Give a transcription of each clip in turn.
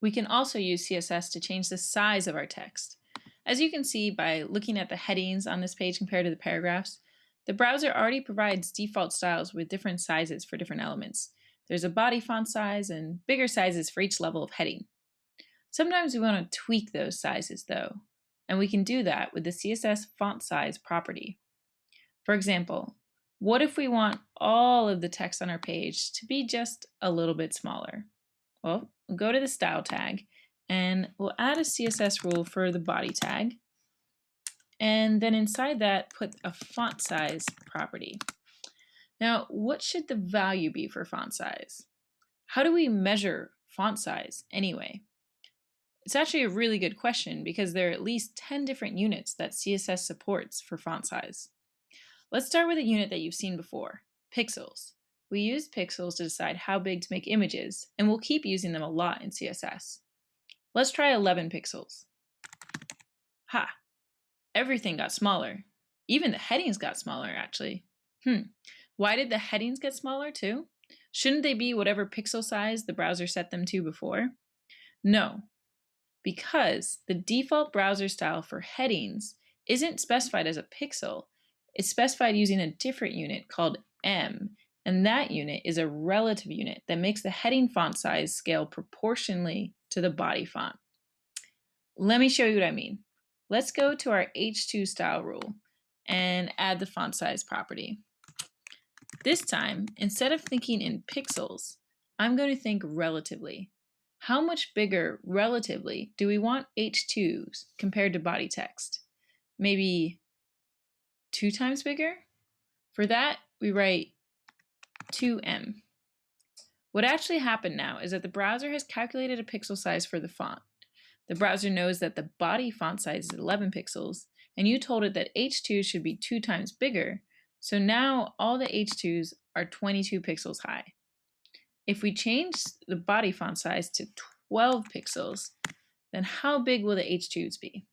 We can also use CSS to change the size of our text. As you can see by looking at the headings on this page compared to the paragraphs, the browser already provides default styles with different sizes for different elements. There's a body font size and bigger sizes for each level of heading. Sometimes we want to tweak those sizes though, and we can do that with the CSS font size property. For example, what if we want all of the text on our page to be just a little bit smaller? Well, we'll go to the style tag and we'll add a CSS rule for the body tag. And then inside that, put a font size property. Now, what should the value be for font size? How do we measure font size anyway? It's actually a really good question because there are at least 10 different units that CSS supports for font size. Let's start with a unit that you've seen before, pixels. We use pixels to decide how big to make images, and we'll keep using them a lot in CSS. Let's try 11 pixels. Ha! Everything got smaller. Even the headings got smaller, actually. Hmm, why did the headings get smaller too? Shouldn't they be whatever pixel size the browser set them to before? No, because the default browser style for headings isn't specified as a pixel, it's specified using a different unit called em, and that unit is a relative unit that makes the heading font size scale proportionally to the body font. Let me show you what I mean. Let's go to our H2 style rule and add the font size property. This time, instead of thinking in pixels, I'm going to think relatively. How much bigger relatively do we want H2s compared to body text? Maybe two times bigger? For that, we write 2em. What actually happened now is that the browser has calculated a pixel size for the font. The browser knows that the body font size is 11 pixels, and you told it that H2 should be two times bigger, so now all the H2s are 22 pixels high. If we change the body font size to 12 pixels, then how big will the H2s be?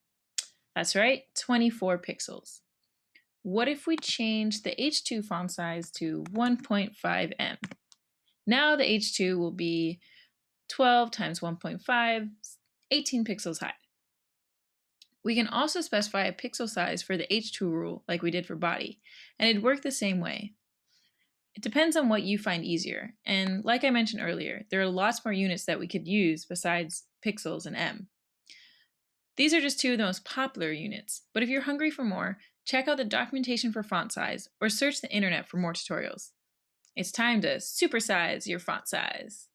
That's right, 24 pixels. What if we change the H2 font size to 1.5M? Now the H2 will be 12 times 1.5, 18 pixels high. We can also specify a pixel size for the H2 rule like we did for body, and it'd work the same way. It depends on what you find easier, and like I mentioned earlier, there are lots more units that we could use besides pixels and M. These are just two of the most popular units, but if you're hungry for more, check out the documentation for font size or search the internet for more tutorials. It's time to supersize your font size.